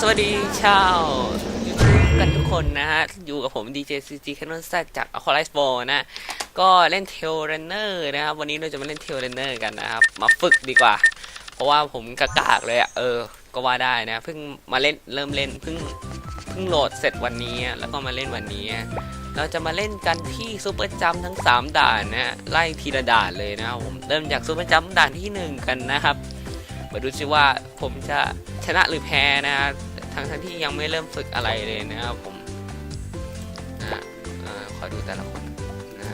สวัสดีชาว YouTube กันทุกคนนะฮะ อยู่กับผม DJ CG Canon Z จาก a q u a l i z e b o นะ ก็เล่น Tail Runner นะครับ วันนี้เราจะมาเล่น Tail Runner กันนะครับ มาฝึกดีกว่า เพราะว่าผมกากากเลยอะเออ ก็ว่าได้นะ เพิ่งมาเล่นเริ่มเล่นเพิ่งเพิ่งโหลดเสร็จวันนี้แล้วก็มาเล่นวันนี้ เราจะมาเล่นกันที่ซูเปอร์จัมทั้ง 3 ด่านนะไล่ทีละด่านเลยนะครับผมเริ่มจากซูเปอร์จัมด่านที่ 1 กันนะครับ มาดูซิว่าผมจะชนะหรือแพ้นะทั้งทั้งที่ยังไม่เริ่มฝึกอะไรเลยนะครับผมนะอ่าขอดูแต่ละคนนะ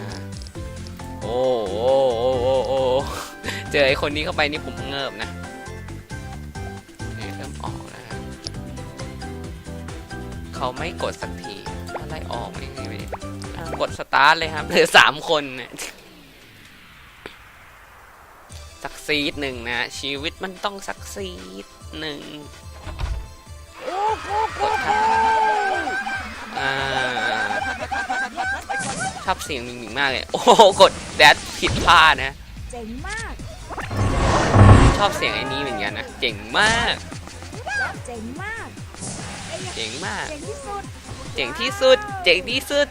โอ้โอ้โอ้โอ้โอ้เจอไอคนนี้เข้าไปนี่ผมเงิบนะเริ่มออกนะครับเขาไม่กดสักทีอะไรออกไม่ไม่ไม่กดสตาร์ทเลยครับเหลือสามคนเนี่ย ซีดหนึ่งนะ ชีวิตมันต้องสักซีดหนึ่งกดครับอ่าชอบเสียงมิงมิงมากเลย โอ้โหกดแดดผิดพลาดนะ เจ๋งมาก ชอบเสียงไอ้นี้เหมือนกันนะ เจ๋งมาก เจ๋งมากไอ้ยะเจ๋งมาก เจ๋งที่สุด เจ๋งที่สุด เจ๋งที่สุด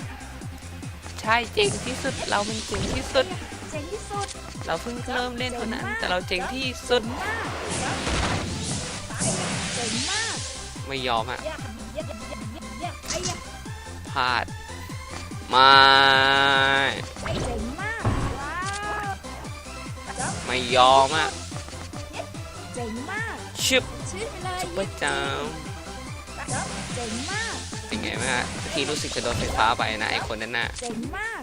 ใช่ เจ๋งที่สุด เรามันเจ๋งที่สุด เจ๋งที่สุดเราเพิ่งเริ่มเล่นเท่านั้น แต่เราเจ๋งที่สุดมากเจ๋งมากไม่ยอมอะยะยะยะยะไอ้ยะพลาดไม่เจ๋งมากว้าวไม่ยอมอะเจ๋งมากชึบชื่อไปเลยซุปเปอร์จัมเจ๋งมากเป็นไงบ้างฮะที่รู้สึกจะโดนไฟฟ้าไปนะไอคนนั้นน่ะเจ๋งมาก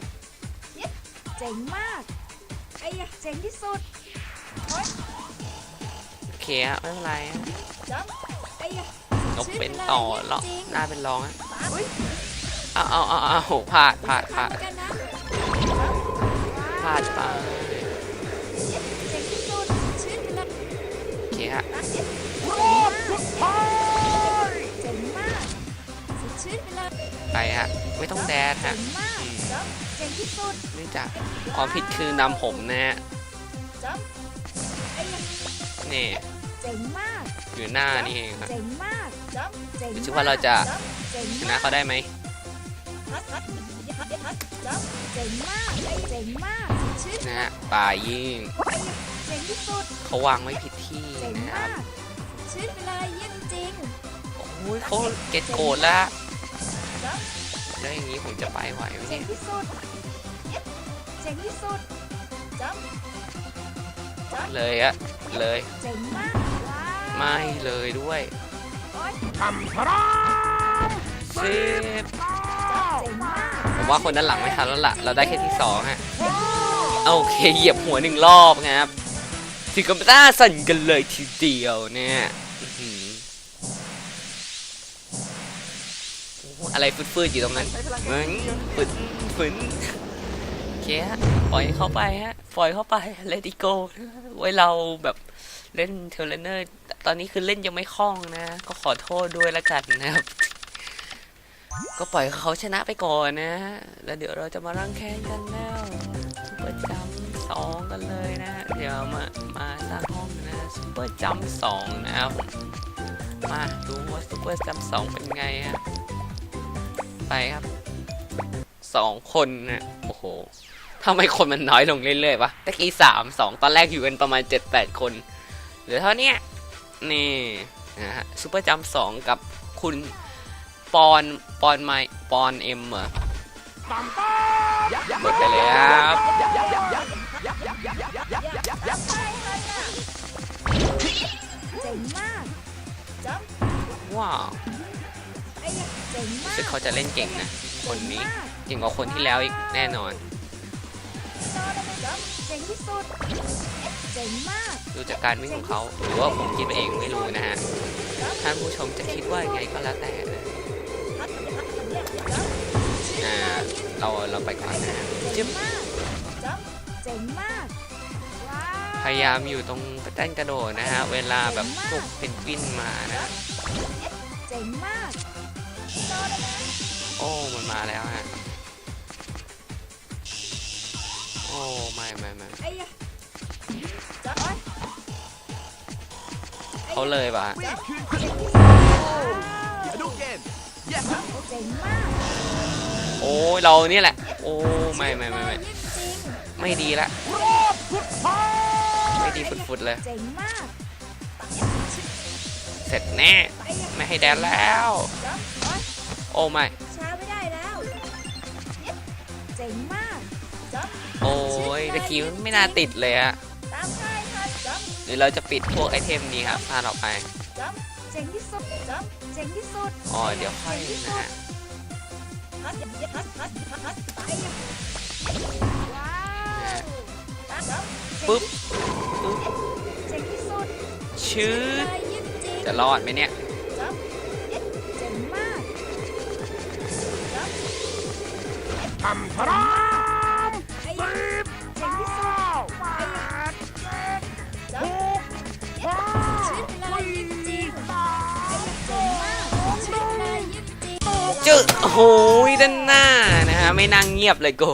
เจ๋งมาก ไอ้ยะเจ๋งที่สุดโอ๊ยโอเคฮะไม่เป็นไรฮะจ๊อบไอ้ยะนกเป็นต่อหรอกจริงหน้าเป็นรองฮะอุ๊ยเอาเอาเอาเอาโหพลาดพลาดพลาดเหมือนกันนะพลาดไปเจ๋งที่สุดชื่อไปเลยโอเคฮะเจ๋งมากสดชื่นไปเลยไปฮะไม่ต้องแดดเจ๋ฮะงมากจ๊อบเจ๋งที่สุด เนื่องจากความผิดคือนำผมนะฮะจ๊อบไอ้ยะนี่เจ๋งมากอยู่หน้านี่เองครับเจ๋งมากจ๊อบเจ๋งดูมากสิว่าเราจะจ๊อบเจ๋งชมากนะเขาได้ไหมฮัทฮัทฮัทฮัทจ๊อบเจ๋งมากไอ้เจ๋งมากสดชื่นนะฮะป่ายิงไอ้ยะเจ๋งที่สุดเขาวางไว้ผิดที่เจ๋งนะคมารับกสดชื่นไปเลยเยี่ยมจริงโอ้ยเขาเก็ตโกรธแล้วจ๊อบ แล้วอย่างนี้ผมจะไปไหวไหมเจ๋เนี่งยที่สุดเย็บเจ๋งที่สุดจ๊อบจ๊อบเลยอะเลยเจ๋งมากว้าวไม่เลยด้วยโอ๊ยสิบจ๊อบเจ๋งมากผมว่าคนด้านหลังไม่ทันแล้วล่ะ เราได้แค่ที่สองฮะโอเคเหยียบหัวหนึ่งรอบนะครับถึงกับต้าสั่นกันเลยทีเดียวเนี่ยอื้อหือโอ้โหอะไรฟืดๆอยู่ตรงนั้นเหมือนฝืนฝืนโอเคฮะปล่อยเข้าไปฮะปล่อยเข้าไป let it go ไว้เราแบบเล่นเทเลเนอร์ ตอนนี้คือเล่นยังไม่คล่องนะ ก็ขอโทษด้วยละกันนะครับ ก็ปล่อยเขาชนะไปก่อนนะ แล้วเดี๋ยวเราจะมารังแข่งกันแล้วซุปเปอร์จัมสองกันเลยนะ เดี๋ยวมา มาสร้างห้องนะซุปเปอร์จัมสองนะครับผมมาดูว่าซุปเปอร์จัมสองเป็นไงฮะ ไปครับสองคนนะโอ้โหทำไมคนมันน้อยลงเรื่อยๆวะตะกี้สามสองตอนแรกอยู่กันประมาณเจ็ดแปดคนเหลือเท่าเนี้ยนี่นะฮะซุปเปอร์จัมสองกับคุณปอนปอนไมปอนเอ็มเหรอกดไปเลยครับจ๊อบไปเลยอะเจ๋งมากจ๊อบว้าว รู้กสึกเขาจะเล่นเก่งนะ คนนี้เจ๋งมากเก่งกว่าคนที่แล้วอีกแน่นอนจ๊อบเจ๋งที่สุดเจ๋งมากดูจากการวิ่งของเขาหรือว่าผมคิดไปเองไม่รู้นะฮะท่านผู้ชมจะคิดว่ายังไงก็แล้วแต่นะอ่าเราเราไปก่อนนะฮะเจ๋งมากจ๊อบเจ๋งมากว้าวพยายามอยู่ตรงแต้นกระโดดนะฮะ เวลาแบบพวกเพนกวินมานะ เจ๋งมาก โอ้มันมาแล้วฮะ โอ้ไม่ไม่ไม่ไอ้ยะจ๊อบโอ๊ยเขาเลยป่ะฮะจ๊อบเจ๋งที่สุดเจ๋งมากโอ้ยเรานี่แหละ โอ้ไม่ไม่ไม่ไม่เยี่ยมจริงไม่ดีละ ไม่ดีฟุดๆเลย เจ๋งมากเสร็จแน่ไอ้ยะไม่ให้แดนแล้วจ๊อบ โอ๊ยโอ้ไม่ ช้าไม่ได้แล้วเจ๋งมากจ๊อบโอ้ยตะกี้ไม่น่าติดเลยอะตามใครทันจ๊อบหรือเราจะปิดพวกไอเทมนี้ครับพาเราไป จ๊อบเจ๋งที่สุดจ๊อบเจ๋งที่สุดอ๋อ เดี๋ยวค่อยนะฮะ ฮัทฮัทฮัทฮัทฮัทไปอะว้าวจ๊อบปึ๊บปึ๊บ เจ๋งที่สุดชื้อเลยเยี่ยมจริงจะรอดไหมเนี่ย ทำพร้อมไอ้ยะเจ๋งที่สุดไอ้ยะจ๊อบชื่นเลยเยี่ยมจริงไอ้ยะเจ๋งมากชื่นเลยเยี่ยมจริงจึ๊โอ้โหด้านหน้านะฮะไม่นั่งเงียบเลยโก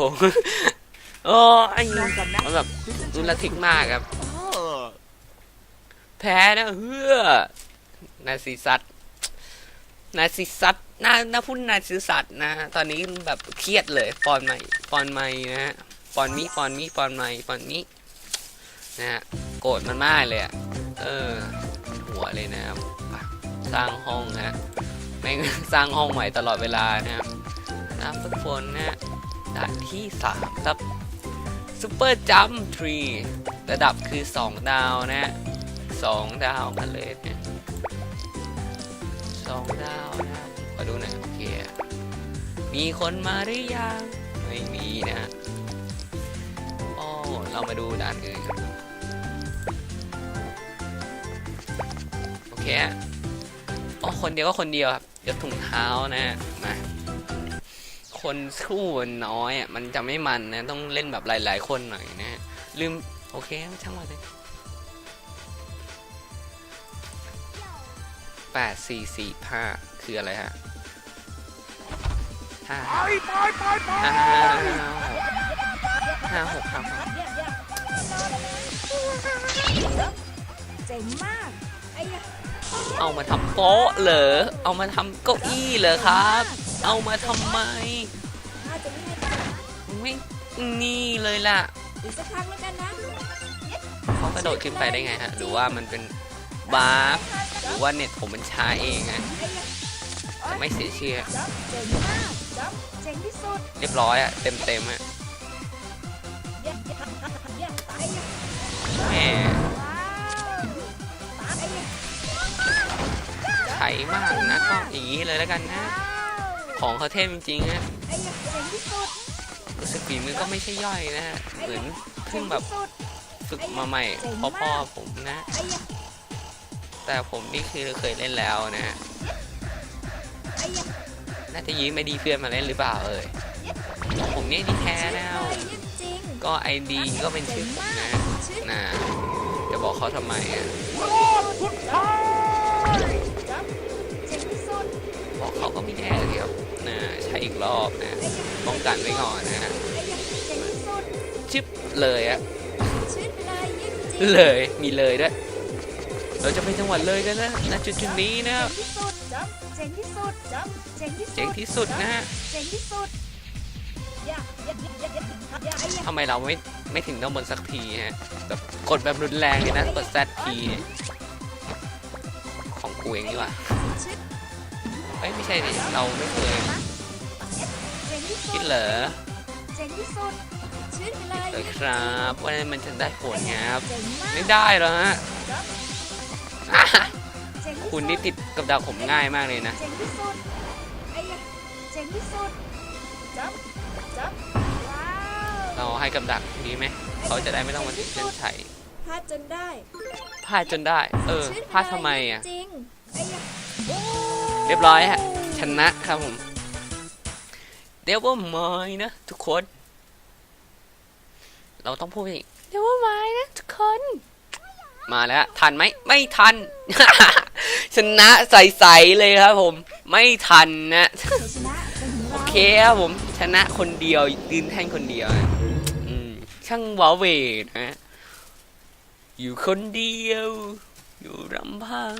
โอ้ยมันแบบรุนระทึกมากครับแพ้นะเฮือนาซิซัตนาซิซัต น่าน่าพูดนาซิซัตนะ ตอนนี้แบบเครียดเลย ปอนใหม่ ปอนใหม่นะฮะ ปอนมิปอนมิปอนใหม่ ปอนมินะฮะ โกรธมันมากเลยอะเออ หัวเลยนะครับสร้างห้องนะแม่งสร้างห้องใหม่ตลอดเวลานะครับนะทุกคนนะฮะด่านที่สามครับซูเปอร์จัมทรีระดับคือ 2 ดาวนะฮะสองดาวกันเลยเนี่ยสองดาวนะ มีคนมาหรือยัง ไม่มีนะโอ้เรามาดูด่านอื่นโอเคอะอ๋อคนเดียวก็คนเดียวครับยกถุงเท้านะมาคนสู้มันน้อยอะมันจะไม่มันนะต้องเล่นแบบหลาย ๆ คนหน่อยนะลืมโอเคช่างมันเลยแปดสี่สี่ห้าคืออะไรฮะ ห้าไปไปไปไปห้าห้าหกห้าหกเจ๋งมากไอ้ยะเอามาทำโป๊ะเหรอ เอามาทำเก้าอี้เหรอครับ เอามาทำไม น่าจะไม่ให้ไม่นี่เลยล่ะ อีกสักครั้งแล้วกันนะเขากระโดดขึ้นไปได้ไงฮะ หรือว่ามันเป็นบาร์ฟหรือว่าเน็ตผมมันช้าเองฮะไอ้ยะจะไม่เสียชื่อจ๊อบเจ๋งมากจ๊อบ เจ๋งที่สุดเรียบร้อยอะเต็มเต็มๆอะเยี่ยมเยี่ยมเยี่ยมไอ้ยะแหมว้าวไอ้ยะใช้มากนะก็อย่างนี้เลยแล้วกันนะ ว้าวของเขาเทพจริงๆฮะไอ้ยะเจ๋งที่สุดรู้สึกฝีมือก็ไม่ใช่ย่อยนะฮะเหมือนเพิ่งแบบสุดฝึกมาใหม่พ่อพ่อๆผมนะ ไอ้ยะแต่ผมนี่คือเคยเล่นแล้วนะฮะไอ้ยะ น่าจะยืมไม่ดีเพื่อนมาเล่นหรือเปล่าเอ่ยผมนี่ดีแท้แล้วเยี่ยมจริงก็ไอดีก็เป็นชื่อผมนะนะจะบอกเขาทำไมอะบอกเขาก็ไม่แน่เลยครับนะใช้อีกรอบนะป้องกันไว้ก่อนนะชึบเลยอะเลยมีเลยด้วยเราจะไปจังหวัดเลยกันนะณจุดจุดนี้นะ เจ๋งที่สุดจ๊อบเจ๋งที่สุดจ๊อบเจ๋งที่สุดเจ๋งที่สุดนะฮะเจ๋งที่สุดอย่าอย่าอย่าอย่าอย่าไอ้ยะทำไมเราไม่ไม่ถึงด้านบนสักทีฮะแบบกดแบบรุนแรงเลยนะกดแซดทีเนี่ยของกูเองดีกว่าชื่นเอ้ยไม่ใช่ดิเราไม่เคยเจ๋งที่สุคิดดเหรอเจ๋งที่สุดชื่นไปเลยเออครับว่ามันจะได้ผลไงครับเจ๋งมากไม่ได้หรอกฮะ คุณนี่ติดกับดาวผมง่ายมากเลยนะเจ๋งที่สุดไอ้ยะเจ๋งที่สุดจ๊อบจ๊อบว้าวเราให้กับดักดีไหมเขาจะได้ไม่ต้องมาติดเส้นชัยพลาดจนได้พลาดจนได้ เออชื่นปพลาดทำไมอะ จริงไอ้ยะโอ้เรียบร้อยฮะชนะครับผมเดี๋ยวว่าไม่นะทุกคน เราต้องพูดอีกเดี๋ยวว่าไม่นะทุกคน มาแล้ว ทันไหมไม่ทัน ชนะใสๆเลยครับผม ไม่ทันนะ โอเคครับผม ชนะคนเดียวยืนแท่งคนเดียวช่างว้าเวนะ อยู่คนเดียว อยู่ลำพัง